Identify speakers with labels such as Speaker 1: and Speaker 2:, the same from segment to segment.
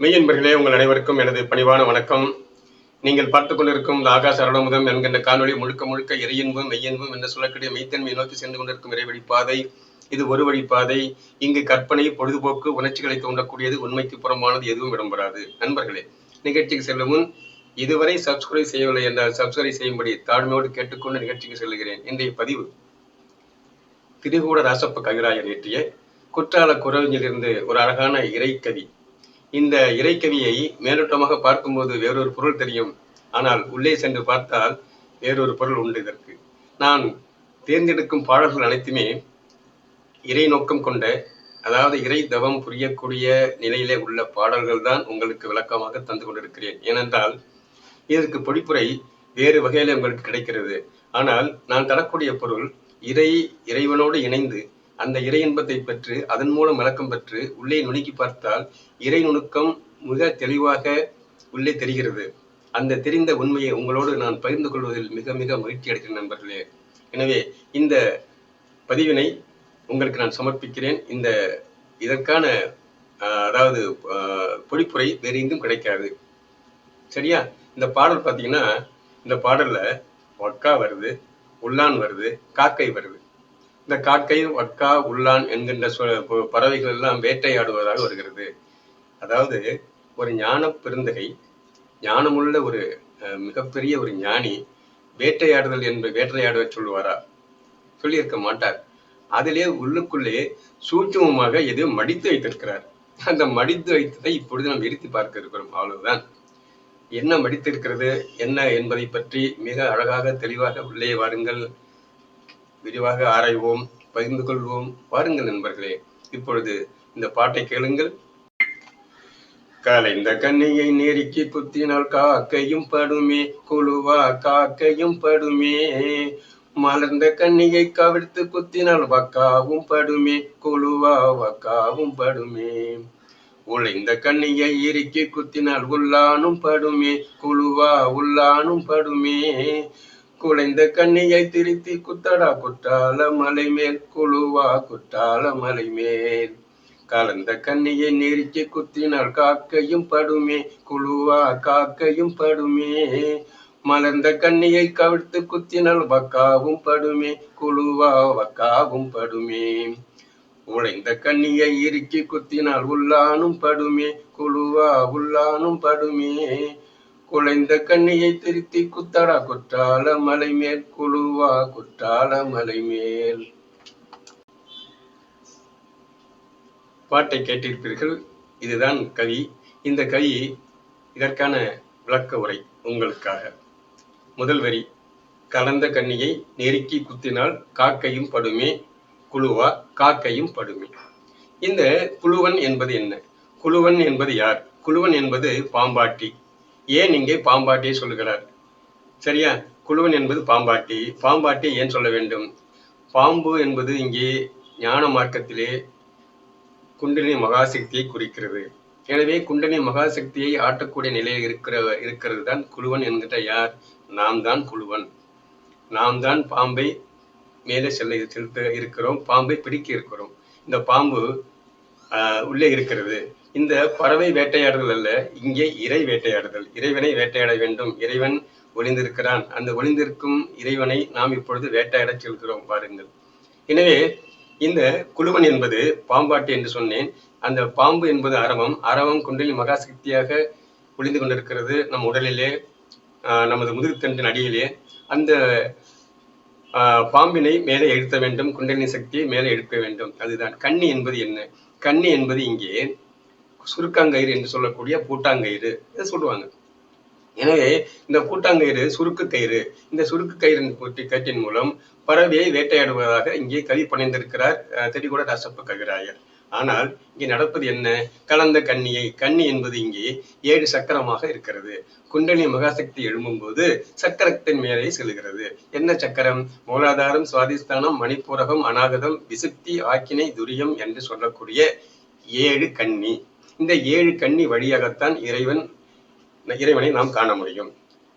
Speaker 1: மெய்யன்பர்களே உங்கள் அனைவருக்கும் எனது பணிவான வணக்கம். நீங்கள் பார்த்து கொண்டிருக்கும் இந்த ஆகாச என்கின்ற காணொலி முழுக்க முழுக்க இறையின்பும் மெய்யன்பும் என்று சொல்லக்கூடிய மெய்த்தன்மையை நோக்கி சென்று கொண்டிருக்கும் இறைவழி பாதை இது ஒரு வழி பாதை இங்கு கற்பனை பொழுதுபோக்கு உணர்ச்சிகளை தூண்டக்கூடியது உண்மைக்கு புறமானது எதுவும் இடம்பெறாது. நண்பர்களே நிகழ்ச்சிக்கு செல்லும் முன் இதுவரை சப்ஸ்கிரைப் செய்யவில்லை என்றால் சப்ஸ்கிரைப் செய்யும்படி தாழ்மையோடு கேட்டுக்கொண்டு நிகழ்ச்சிக்கு செல்கிறேன். இன்றைய பதிவு திரிகூட ராசப்ப கவிராயர் இயற்றிய குற்றால குறவிலிருந்து ஒரு அழகான இறைக்கவி இந்த இறைக்கவியை மேலோட்டமாக பார்க்கும்போது வேறொரு பொருள் தெரியும். ஆனால் உள்ளே சென்று பார்த்தால் வேறொரு பொருள் உண்டு இதற்கு. நான் தேர்ந்தெடுக்கும் பாடல்கள் அனைத்துமே இறை நோக்கம் கொண்ட அதாவது இறை தவம் புரியக்கூடிய நிலையிலே உள்ள பாடல்கள் தான் உங்களுக்கு விளக்கமாக தந்து கொண்டிருக்கிறேன். ஏனென்றால் இதற்கு பொடிப்புரை வேறு வகையில உங்களுக்கு கிடைக்கிறது. ஆனால் நான் தரக்கூடிய பொருள் இறை இறைவனோடு இணைந்து அந்த இறை இன்பத்தை பெற்று அதன் மூலம் விளக்கம் பெற்று உள்ளே நுணுக்கி பார்த்தால் இறை நுணுக்கம் மிக தெளிவாக உள்ளே தெரிகிறது. அந்த தெரிந்த உண்மையை உங்களோடு நான் பகிர்ந்து கொள்வதில் மிக மிக மகிழ்ச்சி அடைகிறேன் நண்பர்களே. எனவே இந்த பதிவினை உங்களுக்கு நான் சமர்ப்பிக்கிறேன். இந்த இதற்கான அதாவது பொழிப்புரை வேறு எங்கும் கிடைக்காது. சரியா? இந்த பாடல் பார்த்தீங்கன்னா இந்த பாடலில் ஒக்கா வருது உள்ளான் வருது காக்கை வருது. இந்த காக்கை வக்கா உள்ளான் என்கின்ற சொ- பறவைகள் எல்லாம் வேட்டையாடுவதாக வருகிறது. அதாவது ஒரு ஞான பெருந்தகை ஞானமுள்ள ஒரு மிகப்பெரிய ஒரு ஞானி வேட்டையாடுதல் என்று வேட்டையாடுவ சொல்லுவாரா? சொல்லியிருக்க மாட்டார். அதிலே உள்ளுக்குள்ளே சூட்சமமாக எது மடித்து வைத்திருக்கிறார்? அந்த மடித்து வைத்ததை இப்பொழுது நாம் இருத்தி பார்க்க இருக்கிறோம். அவ்வளவுதான். என்ன மடித்திருக்கிறது? என்ன என்பதை பற்றி மிக அழகாக தெளிவாக உள்ளே வாருங்கள். விரிவாக ஆராய்வோம் பகிர்ந்து கொள்வோம். வாருங்கள் நண்பர்களே இப்பொழுது இந்த பாட்டை கேளுங்கள். கலைந்த கண்ணியை நெருக்கி குத்தினால் காக்கையும் படுமே குழுவா காக்கையும் படுமே. மலர்ந்த கண்ணியை கவிழ்த்து குத்தினால் வக்காவும் படுமே குழுவா வக்காவும் படுமே. உழைந்த கண்ணியை இறுக்கி குத்தினால் உள்ளானும் படுமே குழுவா உள்ளானும் படுமே. குழைந்த கண்ணியை திருத்தி குத்தடா குற்றால மலை மேல் குழுவா குற்றால மலை மேல் கலந்த கண்ணியை நெருக்கி குத்தினால் காக்கையும் படுமே குழுவா காக்கையும் படுமே. மலர்ந்த கண்ணியை கவிழ்த்து குத்தினால் வக்காவும் படுமே குழுவா வக்காவும் படுமே. உழைந்த கண்ணியை இறுக்கி குத்தினால் உள்ளானும் படுமே குழுவா உள்ளானும் படுமே. குலைந்த கண்ணியை திருத்தி குத்தடா குற்றால மலை மேல் குழுவா குற்றால மலை மேல் பாட்டை கேட்டிருப்பீர்கள். இதுதான் கவி. இந்த கவி இதற்கான விளக்க உரை உங்களுக்காக. முதல் வரி கலந்த கண்ணியை நெருக்கி குத்தினால் காக்கையும் படுமே. குழுவா காக்கையும் படுமே. இந்த குழுவன் என்பது என்ன? குழுவன் என்பது யார்? குழுவன் என்பது பாம்பாட்டி. ஏன் இங்கே பாம்பாட்டியை சொல்கிறார் சரியா? குழுவன் என்பது பாம்பாட்டி. பாம்பாட்டி ஏன் சொல்ல வேண்டும்? பாம்பு என்பது இங்கே ஞான மார்க்கத்திலே குண்டலினி மகாசக்தியை குறிக்கிறது. எனவே குண்டலினி மகாசக்தியை ஆட்டக்கூடிய நிலையில் இருக்கிற இருக்கிறது தான் குழுவன் என்கிற யார்? நாம் தான் குழுவன். நாம் தான் பாம்பை மேலே செல்ல செலுத்த இருக்கிறோம். பாம்பை பிடிக்க இருக்கிறோம். இந்த பாம்பு உள்ளே இருக்கிறது. இந்த பறவை வேட்டையாடுதல் அல்ல இங்கே இறை வேட்டையாடுதல். இறைவனை வேட்டையாட வேண்டும். இறைவன் ஒளிந்திருக்கிறான். அந்த ஒளிந்திருக்கும் இறைவனை நாம் இப்பொழுது வேட்டையாடச் செல்கிறோம் பாருங்கள் எனவே இந்த குழுவன் என்பது பாம்பாட்டி என்று சொன்னேன். அந்த பாம்பு என்பது அரவம். அரவம் குண்டலி மகாசக்தியாக ஒளிந்து கொண்டிருக்கிறது நம் உடலிலே ஆஹ், நமது முதுகுத்தண்டின் அடியிலே. அந்த ஆஹ், பாம்பினை மேலே எழுத்த வேண்டும். குண்டலினி சக்தியை மேலே எழுப்ப வேண்டும். அதுதான். கண்ணி என்பது என்ன? கண்ணி என்பது இங்கே சுருக்காங்கயிறு என்று சொல்லக்கூடிய பூட்டாங்கயிறு. இதை சொல்லுவாங்க. எனவே இந்த பூட்டாங்கயிறு சுருக்கு கயிறு இந்த சுருக்கு கயிறின் பூட்டி கயிற்றின் மூலம் பறவையை வேட்டையாடுவதாக இங்கே கவி பணிந்திருக்கிறார் அஹ், தெடிகூட ராசப்ப கவிராயர். ஆனால் இங்கே நடப்பது என்ன? கலந்த கண்ணியை கண்ணி என்பது இங்கே ஏழு சக்கரமாக இருக்கிறது. குண்டலி மகாசக்தி எழும்பும்போது சக்கரத்தின் மேலே செல்கிறது. என்ன சக்கரம்? மூலாதாரம் சுவாதிஸ்தானம் மணிப்பூரகம் அநாகதம் விசுப்தி ஆக்கினை துரியம் என்று சொல்லக்கூடிய ஏழு கன்னி இந்த ஏழு கன்னி வழியாகத்தான் இறைவன் இறைவனை நாம் காண முடியும்.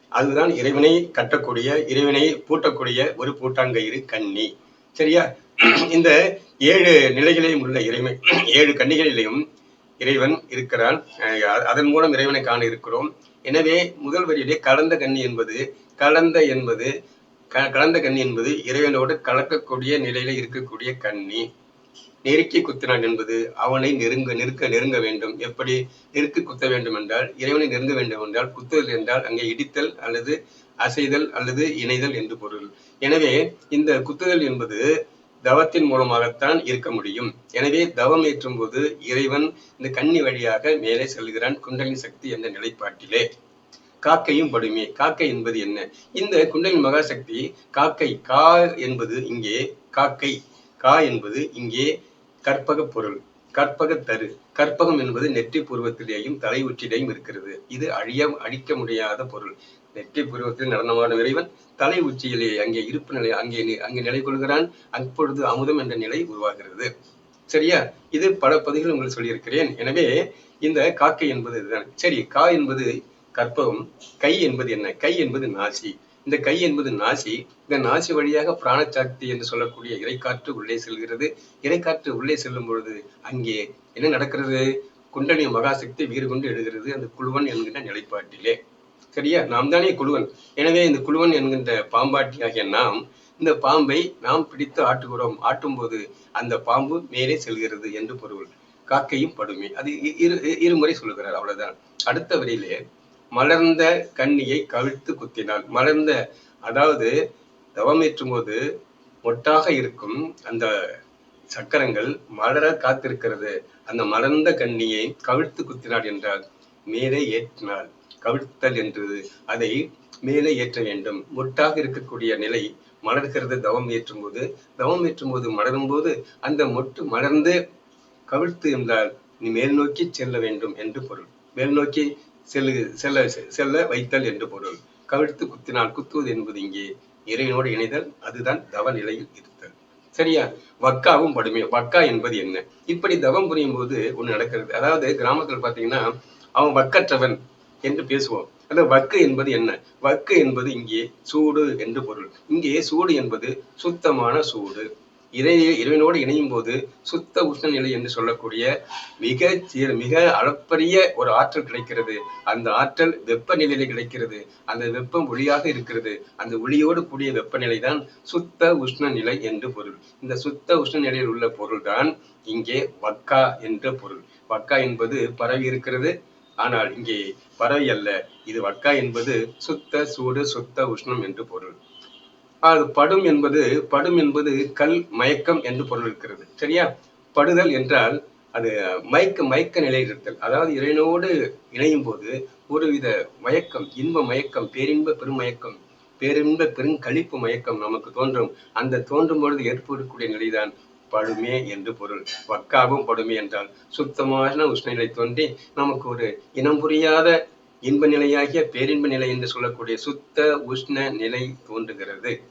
Speaker 1: அதுதான் இறைவனை கட்டக்கூடிய இறைவனை பூட்டக்கூடிய ஒரு பூட்டாங்கயிறு கன்னி. சரியா? இந்த ஏழு நிலைகளையும் உள்ள இறைமை ஏழு கண்ணிகளிலையும் இறைவன் இருக்கிறான். அஹ் அதன் மூலம் இறைவனை காண இருக்கிறோம். எனவே முதல் வரியிலே கலந்த கன்னி என்பது கலந்த என்பது க- கலந்த கண்ணி என்பது இறைவனோடு கலக்கக்கூடிய நிலையில இருக்கக்கூடிய கன்னி. நெருக்கி குத்தினான் என்பது அவனை நெருங்க நெருக்க நெருங்க வேண்டும். எப்படி நெருக்கி குத்த வேண்டும் என்றால் இறைவனை நெருங்க வேண்டும் என்றால் குத்துதல் என்றால் அங்கே இடித்தல் அல்லது அசைதல் அல்லது இணைதல் என்று பொருள். எனவே இந்த குத்துதல் என்பது தவத்தின் மூலமாகத்தான் இருக்க முடியும். எனவே தவம் ஏற்றும் போது இறைவன் இந்த கன்னி வழியாக மேலே செல்கிறான் குண்டலின் சக்தி என்ற நிலைப்பாட்டிலே. காக்கையும் படுமே. காக்கை என்பது என்ன? இந்த குண்டலின் மகாசக்தி காக்கை கா என்பது இங்கே காக்கை. கா என்பது இங்கே கற்பக பொருள் கற்பக தரு. கற்பகம் என்பது நெற்றி பூர்வத்திலேயும் தலை உச்சிலேயும் இருக்கிறது. இது அழிய அழிக்க முடியாத பொருள். நெற்றி பூர்வத்தில் நடனமான இறைவன் தலை உச்சியிலே அங்கே இருப்பு நிலை அங்கே அங்கே நிலை கொள்கிறான் அப்பொழுது அமுதம் என்ற நிலை உருவாகிறது. சரியா? இது பல பதிகள் உங்களுக்கு சொல்லியிருக்கிறேன். எனவே இந்த காக்கை என்பது இதுதான். சரி கா என்பது கற்பகம் கை என்பது என்ன? கை என்பது நாசி. இந்த கை என்பது நாசி. இந்த நாசி வழியாக பிராணசக்தி என்று சொல்லக்கூடிய இறைக்காற்று உள்ளே செல்கிறது. இறைக்காற்று உள்ளே செல்லும் பொழுது அங்கே என்ன நடக்கிறது? குண்டலினி மகாசக்தி வீறு கொண்டு எழுகிறது. அந்த குழுவன் என்கின்ற நிலைப்பாட்டிலே. சரியா? நாம் தானே குழுவன். எனவே இந்த குழுவன் என்கின்ற பாம்பாட்டியாகிய நாம் இந்த பாம்பை நாம் பிடித்து ஆட்டுகிறோம். ஆட்டும்போது அந்த பாம்பு மேலே செல்கிறது என்று பொருள். காக்கையும் படுமே. அது இ- இரு இருமுறை சொல்லுகிறார். அவ்வளவுதான். அடுத்த வரியிலே மலர்ந்த கண்ணியை கவிழ்த்து குத்தினாள் மலர்ந்த அதாவது தவமேற்றும் போது மொட்டாக இருக்கும் அந்த சக்கரங்கள் மலர காத்திருக்கிறது. அந்த மலர்ந்த கண்ணியை கவிழ்த்து குத்தினாள் என்றால் மேலே ஏற்றினாள். கவிழ்த்தல் என்று அதை மேலே ஏற்ற வேண்டும். மொட்டாக இருக்கக்கூடிய நிலை மலர்கிறது தவம் ஏற்றும் போது தவம் ஏற்றும் போது மலரும் போது அந்த மொட்டு மலர்ந்து கவிழ்த்து என்றால் நீ மேல் நோக்கி செல்ல வேண்டும் என்று பொருள். மேல் நோக்கி செல்லு செல்ல செல்ல வைத்தல் என்று பொருள். கவிழ்த்து குத்தினால் குத்துவது என்பது இங்கே இறைவனோடு இணைதல் அதுதான் தவ நிலையில் இருத்தல். சரியா? வக்காவும் படுமை வக்கா என்பது என்ன? இப்படி தவம் புரியும் போது ஒண்ணு நடக்கிறது. அதாவது கிராமத்துல பாத்தீங்கன்னா அவன் வக்கற்றவன் என்று பேசுவோம். அந்த வக்கு என்பது என்ன? வக்கு என்பது இங்கே சூடு என்று பொருள். இங்கே சூடு என்பது சுத்தமான சூடு. இறை இறைவனோடு இணையும் போது சுத்த உஷ்ண நிலை என்று சொல்லக்கூடிய மிக மிக அளப்பரிய ஒரு ஆற்றல் கிடைக்கிறது. அந்த ஆற்றல் வெப்பநிலையில கிடைக்கிறது. அந்த வெப்பம் ஒளியாக இருக்கிறது. அந்த ஒளியோடு கூடிய வெப்பநிலை தான் சுத்த உஷ்ண நிலை என்று பொருள். இந்த சுத்த உஷ்ண நிலையில் உள்ள பொருள்தான் இங்கே வக்கா என்ற பொருள். வக்கா என்பது பரவி இருக்கிறது. ஆனால் இங்கே பறவை அல்ல. இது வக்கா என்பது சுத்த சூடு சுத்த உஷ்ணம் என்று பொருள். அது படும் என்பது படும் என்பது கல் மயக்கம் என்று பொருள் இருக்கிறது. சரியா? படுதல் என்றால் அது மயக்க மயக்க நிலை இருத்தல் அதாவது இறைவனோடு இணையும் போது ஒருவித மயக்கம் இன்ப மயக்கம் பேரின்ப பெருமயக்கம் பேரின்ப பெருங்கழிப்பு மயக்கம் நமக்கு தோன்றும். அந்த தோன்றும் பொழுது ஏற்படக்கூடிய நிலைதான் படுமே என்று பொருள். வக்காவும் படுமே என்றால் சுத்தமான உஷ்ணநிலை தோன்றி நமக்கு ஒரு இனம் புரியாத இன்ப நிலையாகிய பேரின்ப நிலை என்று சொல்லக்கூடிய சுத்த உஷ்ண நிலை தோன்றுகிறது.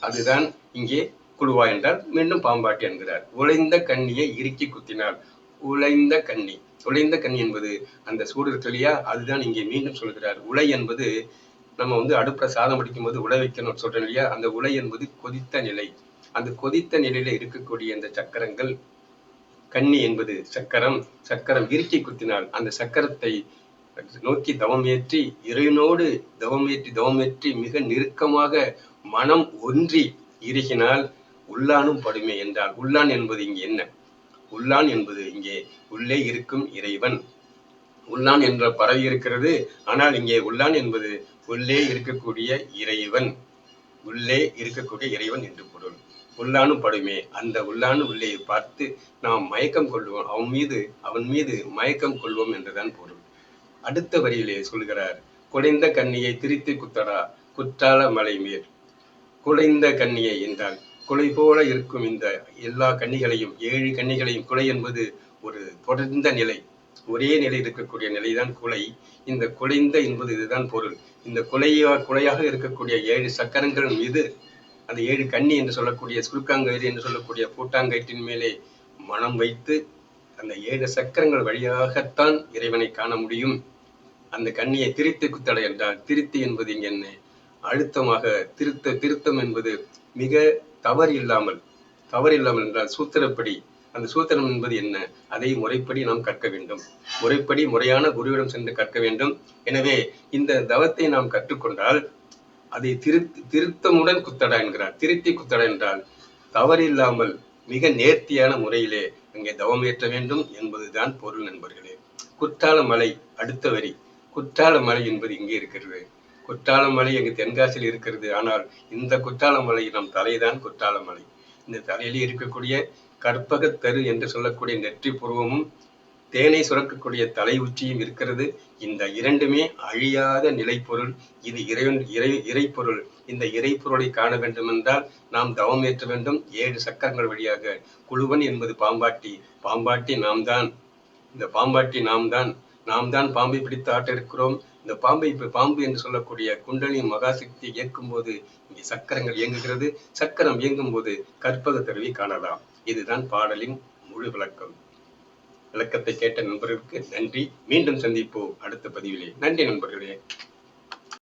Speaker 1: அதுதான் இங்கே குழுவா என்றால் மீண்டும் பாம்பாட்டி என்கிறார். உழைந்த கண்ணியை இறுக்கி குத்தினார். உழைந்த கண்ணி. உழைந்த கண்ணி என்பது அந்த சூடு இருக்கு இல்லையா அதுதான் இங்கே மீண்டும் சொல்கிறார். உலை என்பது நம்ம வந்து அடுப்புல சாதம் பிடிக்கும் போது உலை வைக்கணும் சொல்றோம் இல்லையா? அந்த உலை என்பது கொதித்த நிலை. அந்த கொதித்த நிலையில இருக்கக்கூடிய அந்த சக்கரங்கள் கண்ணி என்பது சக்கரம். சக்கரம் இறுக்கி குத்தினால் அந்த சக்கரத்தை நோக்கி தவம் ஏற்றி இறைவனோடு தவம் ஏற்றி தவம் ஏற்றி மிக நெருக்கமாக மனம் ஒன்றி இறுகினால் உள்ளானும் படுமே என்றால் உள்ளான் என்பது இங்கே என்ன? உள்ளான் என்பது இங்கே உள்ளே இருக்கும் இறைவன். உள்ளான் என்ற பறவை இருக்கிறது ஆனால் இங்கே உள்ளான் என்பது உள்ளே இருக்கக்கூடிய இறைவன். உள்ளே இருக்கக்கூடிய இறைவன் என்று பொருள். உள்ளானும் படுமே. அந்த உள்ளானு உள்ளே பார்த்து நாம் மயக்கம் கொள்வோம். அவன் மீது அவன் மீது மயக்கம் கொள்வோம் என்றுதான் பொருள். அடுத்த வரியிலே சொல்கிறார் குடைந்த கண்ணியை திரித்து குத்தடா குற்றால மலை மேல் குலைந்த கண்ணியை என்றால் குலை போல இருக்கும் இந்த எல்லா கன்னிகளையும் ஏழு கன்னிகளையும் குலை என்பது ஒரு தொடர்ந்த நிலை. ஒரே நிலை இருக்கக்கூடிய நிலைதான் குலை. இந்த குலைந்த என்பது இதுதான் பொருள். இந்த குலையா குலையாக இருக்கக்கூடிய ஏழு சக்கரங்கள் மீது அந்த ஏழு கன்னி என்று சொல்லக்கூடிய சுருக்காங்கயிறு என்று சொல்லக்கூடிய பூட்டாங்கயிற்றின் மேலே மனம் வைத்து அந்த ஏழு சக்கரங்கள் வழியாகத்தான் இறைவனை காண முடியும். அந்த கண்ணியை திரித்து குத்தடை என்றால் திருத்தி என்பது இங்க என்ன? அழுத்தமாக திருத்த திருத்தம் என்பது மிக தவறு இல்லாமல் தவறு இல்லாமல் என்றால் சூத்திரப்படி அந்த சூத்திரம் என்பது என்ன? அதை முறைப்படி நாம் கற்க வேண்டும். முறைப்படி முறையான குருவிடம் சென்று கற்க வேண்டும். எனவே இந்த தவத்தை நாம் கற்றுக்கொண்டால் அதை திருத்தி திருத்தமுடன் குத்தடா என்கிறார். திருத்தி குத்தடா என்றால் தவறில்லாமல் மிக நேர்த்தியான முறையிலே அங்கே தவம் ஏற்ற வேண்டும் என்பதுதான் பொருள் நண்பர்களே. குற்றால மலை அடுத்த வரி. குற்றால மலை என்பது இங்கே இருக்கிறது. குற்றால மலை எங்கு தென்காசியில் இருக்கிறது. ஆனால் இந்த குற்றால மலை நம் தலைதான் குற்றால மலை. இந்த தலையிலே இருக்கக்கூடிய கற்பகத்தரு என்று சொல்லக்கூடிய நெற்றி புருவமும் தேனை சுரக்கக்கூடிய தலை உச்சியும் இருக்கிறது. இந்த இரண்டுமே அழியாத நிலைப்பொருள். இது இறைவன் இறை இறைப்பொருள். இந்த இறைப்பொருளை காண வேண்டும் என்றால் நாம் தவம் ஏற்ற வேண்டும். ஏழு சக்கரங்கள் வழியாக. குழுவன் என்பது பாம்பாட்டி. பாம்பாட்டி நாம் தான் இந்த பாம்பாட்டி நாம் தான் நாம் தான் பாம்பை பிடித்து ஆட்ட இருக்கிறோம் இந்த பாம்பை இப்ப பாம்பு என்று சொல்லக்கூடிய குண்டலி மகாசக்தி இயக்கும் போது இங்கே சக்கரங்கள் இயங்குகிறது. சக்கரம் இயங்கும் போது கற்பக தருவி காணலாம். இதுதான் பாடலின் முழு விளக்கம். விளக்கத்தை கேட்ட நண்பர்களுக்கு நன்றி. மீண்டும் சந்திப்போம் அடுத்த பதிவிலே. நன்றி நண்பர்களே.